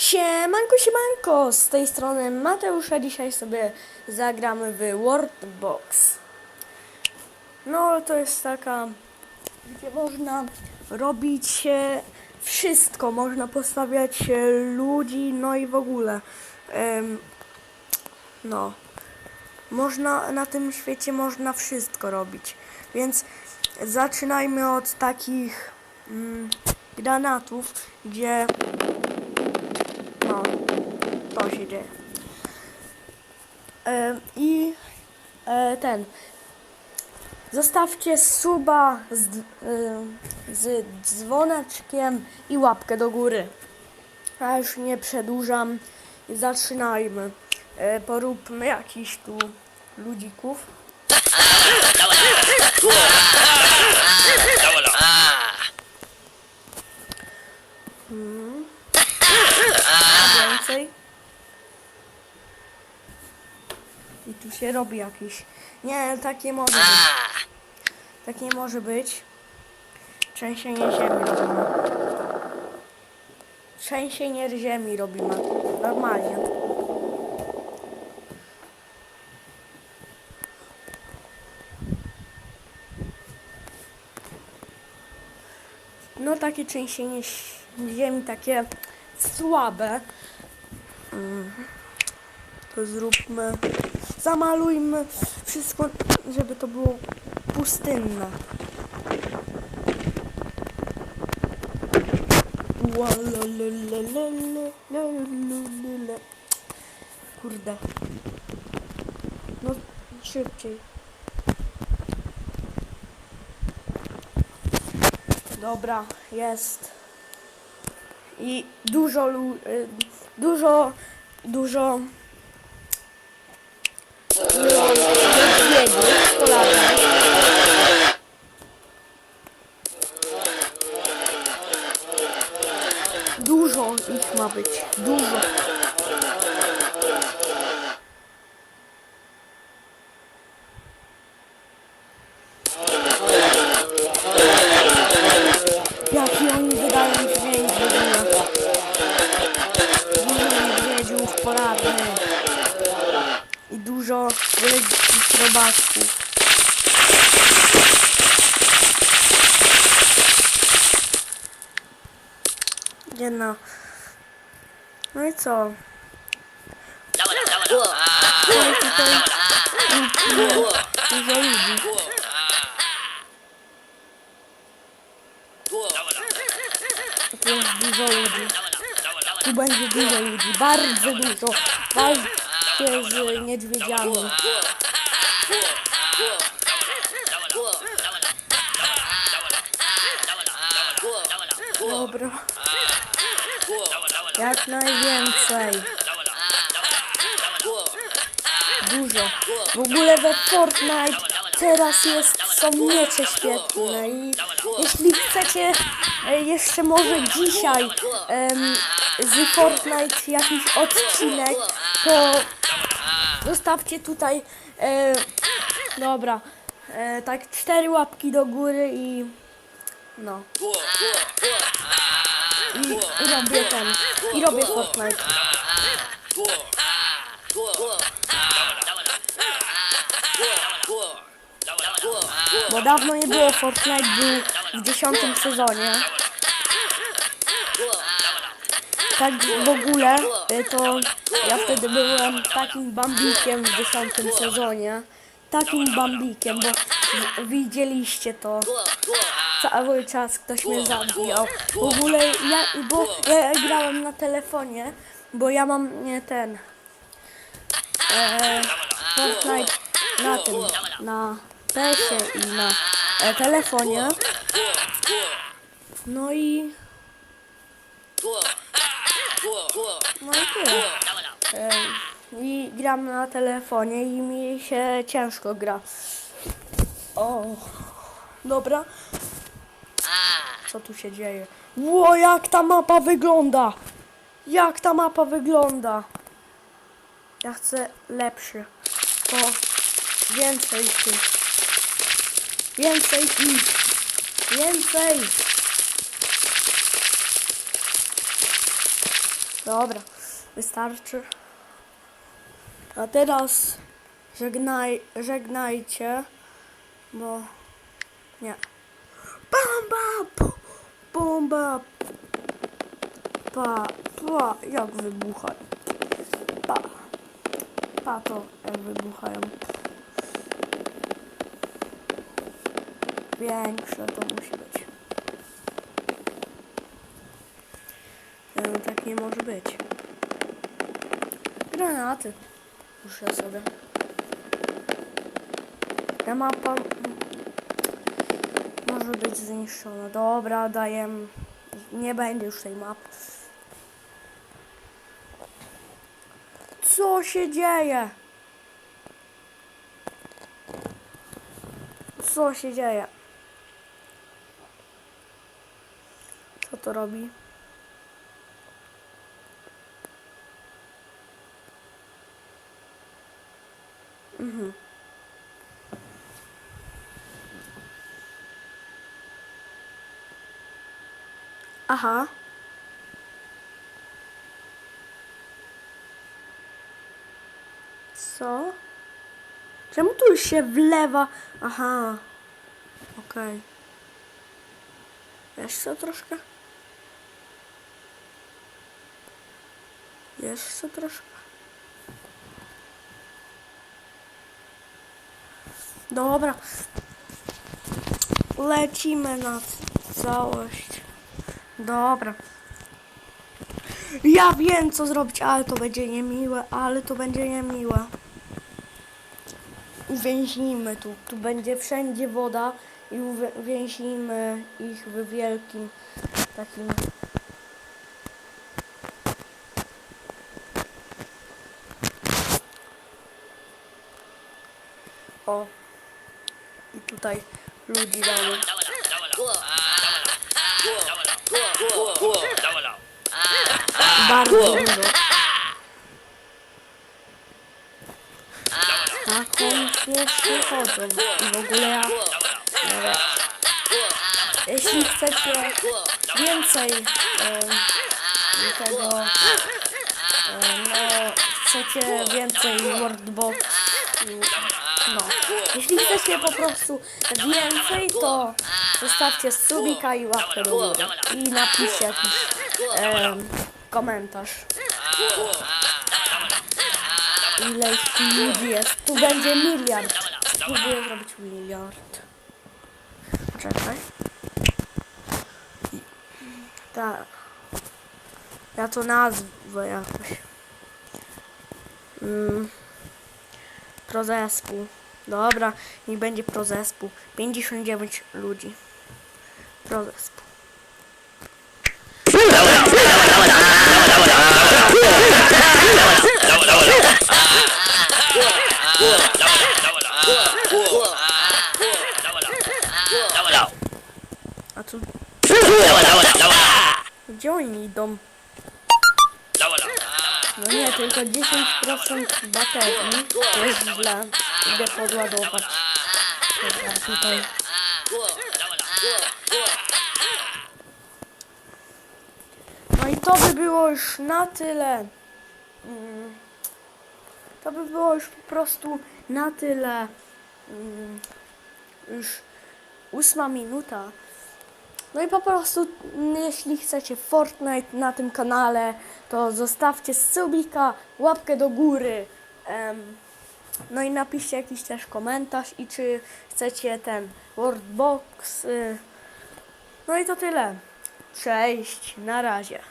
Siemanko, siemanko, z tej strony Mateusza, dzisiaj sobie zagramy w Wordbox. No, to jest taka, gdzie można robić e, wszystko, można postawiać e, ludzi, no i w ogóle. No, można, na tym świecie można wszystko robić, więc zaczynajmy od takich mm, granatów, gdzie się dzieje. E, I e, ten. Zostawcie suba z, e, z dzwoneczkiem i łapkę do góry. A już nie przedłużam zaczynajmy. Poróbmy jakiś tu ludzików. Mm. Więcej. I tu się robi jakiś. Nie, tak nie może być. Tak nie może być. Trzęsienie ziemi robimy. Trzęsienie ziemi robimy. Normalnie. No takie trzęsienie ziemi, takie słabe. Mm. To zróbmy zamalujmy wszystko, żeby to było pustynne. Kurde. No, szybciej. Dobra, jest. I dużo, y, dużo, dużo niedźwiedzi polarnych. Dużo ich ma być. Dużo. folha de trobaco. Genau. Olha só. Olha que tá um zombie. Tem um zombie. O bandido zombie. Barulho zombie. Barulho. Walczcie z niedźwiedziami. Dobra. Jak najwięcej. Dużo. W ogóle we Fortnite teraz jest, są miecze świetne i jeśli chcecie jeszcze może dzisiaj em, z Fortnite jakiś odcinek, to zostawcie tutaj e, dobra, e, tak cztery łapki do góry i no. I, i robię ten, i robię Fortnite. Bo dawno nie było Fortnite, był w dziesiątym sezonie. Tak w ogóle, y, to ja wtedy byłem takim bambikiem w dziesiątym sezonie. Takim bambikiem, bo widzieliście to. Cały czas ktoś mnie zabijał. W ogóle ja, bo ja grałem na telefonie, bo ja mam nie ten e, Fortnite na tym, na PS-ie i na telefonie. No i no i tyle. E, I gram na telefonie i mi się ciężko gra. O, dobra. Co tu się dzieje? Ło, jak ta mapa wygląda! Jak ta mapa wygląda! Ja chcę lepszy. To więcej tych. Więcej ich. Więcej. Dobra, wystarczy. A teraz żegnaj, żegnajcie, bo nie. Bomba! Bomba! Pa, pa, jak wybucha. Pa. Pa to, jak wybuchają. Większe to musi być. No, tak nie może być. Granaty. Muszę sobie. Ta mapa może być zniszczona. Dobra, daję. Nie będzie już tej mapy. Co się dzieje? Co się dzieje? To robi? Mhm. Aha. Co? Czemu tu się wlewa? Aha. Okej. Jeszcze troszkę? Jeszcze troszkę? Dobra. Lecimy na całość. Dobra. Ja wiem co zrobić, ale to będzie niemiłe, ale to będzie niemiłe. Uwięźnimy tu. Tu będzie wszędzie woda i uwię- uwięźnimy ich w wielkim takim O. Tutaj ludzi damy. Bardzo dużo. Tak, oni śmiesznie chodzą. I w ogóle ja... Dobra. Jeśli chcecie więcej em, tego... em, no, chcecie więcej Wordbox... No. Jeśli chcecie po prostu więcej, to zostawcie subika i łapkę do góry. I napiszcie jakiś komentarz. Ile tu ludzi jest? Tu będzie miliard. Spróbuję zrobić miliard. Poczekaj. Tak. Ja to nazwę jakoś. Mm. Prozespół. Dobra, niech będzie prozespół. 59 ludzi. Prozespół. A tu... Gdzie oni idą? No nie, tylko 10% baterii. To jest źle. Idę podładować. Dobra, tutaj. No i to by było już na tyle. Mm. To by było już po prostu na tyle. Mm. Już ósma minuta. No i po prostu, mm, jeśli chcecie Fortnite na tym kanale, to zostawcie subika, łapkę do góry. Em, no i napiszcie jakiś też komentarz i czy chcecie ten Wordbox. Y. No i to tyle. Cześć, na razie.